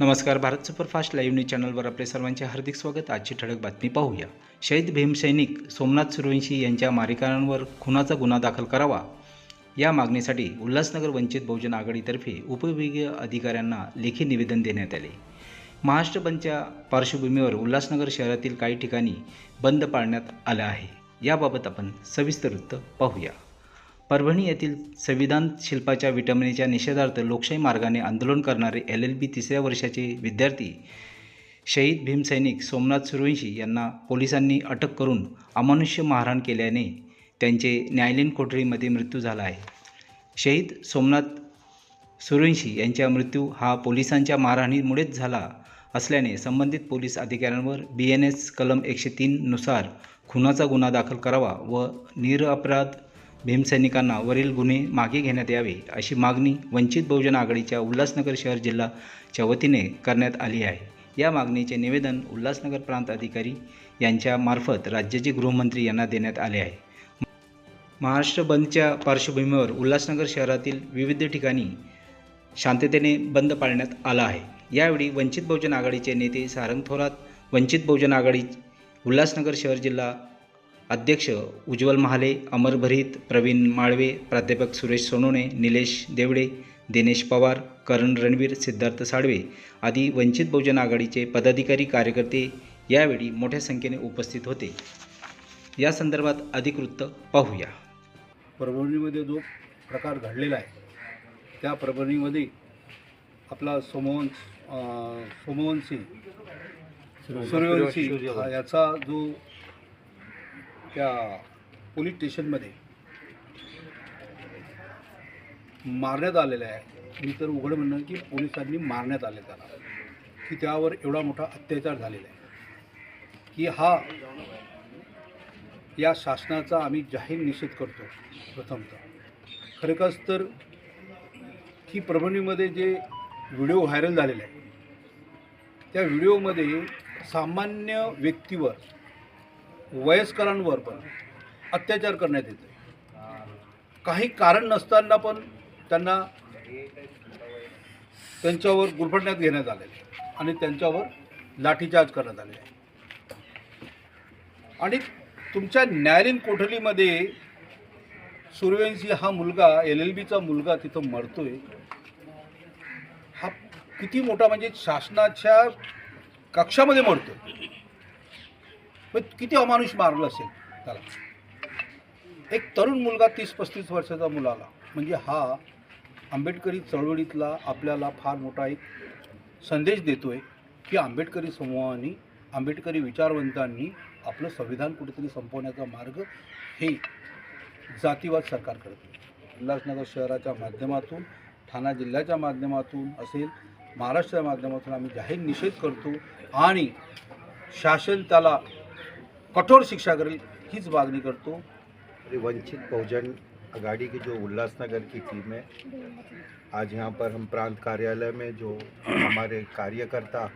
नमस्कार Bharat superfast live news चॅनलवर आपले सर्वांचे हार्दिक स्वागत. आजची ठळक बातमी पाहूया. शहीद भीमसैनिक सोमनाथ सुरवंशी यांच्या मारेकऱ्यांवर खुनाचा गुन्हा दाखल करावा. या मागणीसाठी उल्हासनगर वंचित बहुजन आघाडीतर्फे उपविभागीय अधिकाऱ्यांना लेखी निवेदन देण्यात आले. महाराष्ट्र बंदच्या पार्श्वभूमीवर उल्हासनगर शहरातील काही ठिकाणी बंद पाळण्यात आला आहे. याबाबत आपण सविस्तर वृत्त पाहूया. परभणी येथील संविधान शिल्पाच्या विटंबनेच्या निषेधार्थ लोकशाही मार्गाने आंदोलन करणारे एल एल बी तिसऱ्या वर्षाचे विद्यार्थी शहीद भीमसैनिक सोमनाथ सुरवंशी यांना पोलिसांनी अटक करून अमानुष्य मारहाण केल्याने त्यांचे न्यायालयीन कोठडीमध्ये मृत्यू झाला आहे. शहीद सोमनाथ सुरवंशी यांचा मृत्यू हा पोलिसांच्या मारहाणीमुळेच झाला असल्याने संबंधित पोलीस अधिकाऱ्यांवर बी एन एस कलम एकशे तीननुसार खुनाचा गुन्हा दाखल करावा व निरअपराध भीमसैनिकांना वरील गुन्हे मागे घेण्यात यावे अशी मागणी वंचित बहुजन आघाडीच्या उल्हासनगर शहर जिल्हाच्या वतीने करण्यात आली आहे. या मागणीचे निवेदन उल्हासनगर प्रांत अधिकारी यांच्यामार्फत राज्याचे गृहमंत्री यांना देण्यात आले आहे. महाराष्ट्र बंदच्या पार्श्वभूमीवर उल्हासनगर शहरातील विविध ठिकाणी शांततेने बंद पाळण्यात आला आहे. यावेळी वंचित बहुजन आघाडीचे नेते सारंग थोरात वंचित बहुजन आघाडी उल्हासनगर शहर जिल्हा अध्यक्ष उज्ज्वल महाले अमर भरीत प्रवीण माळवे प्राध्यापक सुरेश सोनोने निलेश देवडे दिनेश पवार करण रणवीर सिद्धार्थ साळवे आदी वंचित बहुजन आघाडीचे पदाधिकारी कार्यकर्ते यावेळी मोठ्या संख्येने उपस्थित होते. या संदर्भात अधिक वृत्त पाहूया. परभणीमध्ये जो प्रकार घडलेला आहे त्या परभणीमध्ये आपला अं, सोमवंशी सूर्यवंशी याचा जो त्या पोलीस स्टेशनमध्ये मारण्यात आलेला आहे. मी तर उघड म्हणणं की पोलिसांनी मारण्यात आले त्याला. की त्यावर एवढा मोठा अत्याचार झालेला आहे. की हा या शासनाचा आम्ही जाहीर निषेध करतो प्रथमतः. खरंच तर की परभणीमध्ये जे व्हिडिओ व्हायरल झालेले आहे त्या व्हिडिओमध्ये सामान्य व्यक्तीवर वयस्करांवर पण अत्याचार करण्यात येतो काही कारण नसताना पण त्यांना त्यांच्यावर गुरफडण्यात घेण्यात आले आणि त्यांच्यावर लाठीचार्ज करण्यात आले आहे. आणि तुमच्या न्यायालयीन कोठलीमध्ये सूर्यवंशी हा मुलगा एल एल बीचा मुलगा तिथं मरतोय. हा किती मोठा म्हणजे शासनाच्या कक्षामध्ये मरतोय. पण किती अमानुष मारलं असेल त्याला? एक तरुण मुलगा तीस पस्तीस वर्षाचा मुलाला म्हणजे हा आंबेडकरी चळवळीतला आपल्याला फार मोठा एक संदेश देतोय की आंबेडकरी समूहाने आंबेडकरी विचारवंतांनी आपलं संविधान कुठेतरी संपवण्याचा मार्ग हे जातीवाद सरकार करते उल्हासनगर शहराच्या माध्यमातून ठाणा जिल्ह्याच्या माध्यमातून असेल महाराष्ट्राच्या माध्यमातून आम्ही जाहीर निषेध करतो आणि शासन त्याला कठोर शिक्षा करेल हीच मागणी करतो? वंचित बहुजन आघाड़ी की जो उल्लासनगर की टीम है, आज यहाँ पर हम प्रांत कार्यालय में जो हमारे कार्यकर्ता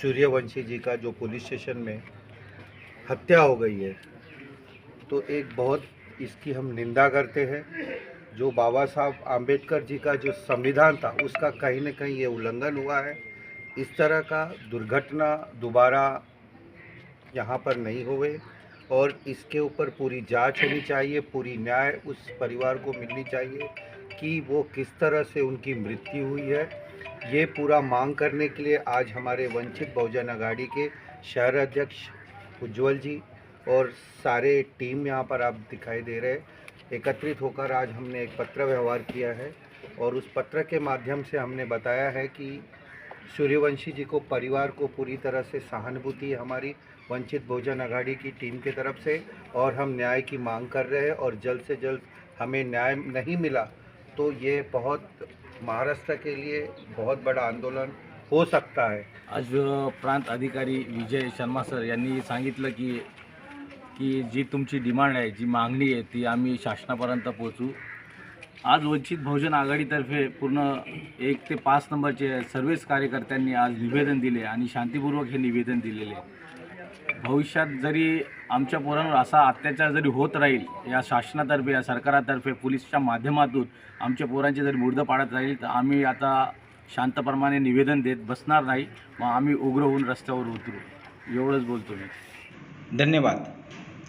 सूर्यवंशी जी का जो पुलिस स्टेशन में हत्या हो गई है तो एक बहुत इसकी हम निंदा करते हैं। जो बाबा साहब आम्बेडकर जी का जो संविधान था, उसका कहीं ना कहीं ये उल्लंघन हुआ है। इस तरह का दुर्घटना दोबारा यहाँ पर नहीं हुए और इसके ऊपर पूरी जाँच होनी चाहिए, पूरी न्याय उस परिवार को मिलनी चाहिए कि वो किस तरह से उनकी मृत्यु हुई है। ये पूरा मांग करने के लिए आज हमारे वंचित बहुजन आघाड़ी के शहर अध्यक्ष उज्जवल जी और सारे टीम यहाँ पर आप दिखाई दे रहे एकत्रित होकर आज हमने एक पत्र व्यवहार किया है और उस पत्र के माध्यम से हमने बताया है कि सूर्यवंशी जी को परिवार को पूरी तरह से सहानुभूति हमारी वंचित भोजन आघाड़ी की टीम की तरफ़ से और हम न्याय की मांग कर रहे हैं और जल्द से जल्द हमें न्याय नहीं मिला तो ये बहुत महाराष्ट्र के लिए बहुत बड़ा आंदोलन हो सकता है। आज प्रांत अधिकारी विजय शर्मा सर यांनी सांगितलं की की जी तुमची डिमांड आहे, जी मागणी आहे, ती आम्ही शासनापर्यंत पोहोचू. आज वंचित बहुजन आघाडीतर्फे पूर्ण एक ते पाच नंबरचे सर्वच कार्यकर्त्यांनी आज निवेदन दिले आणि शांतीपूर्वक हे निवेदन दिलेले. भविष्यात जरी आमच्या पोरांवर असा अत्याचार जरी होत राहील या शासनातर्फे या सरकारातर्फे पोलिसच्या माध्यमातून आमच्या पोरांचे जरी मुर्द पाडत राहील तर आम्ही आता शांतप्रमाणे निवेदन देत बसणार नाही. मग आम्ही उग्र होऊन रस्त्यावर उतरू. एवढंच बोलतो मी. धन्यवाद.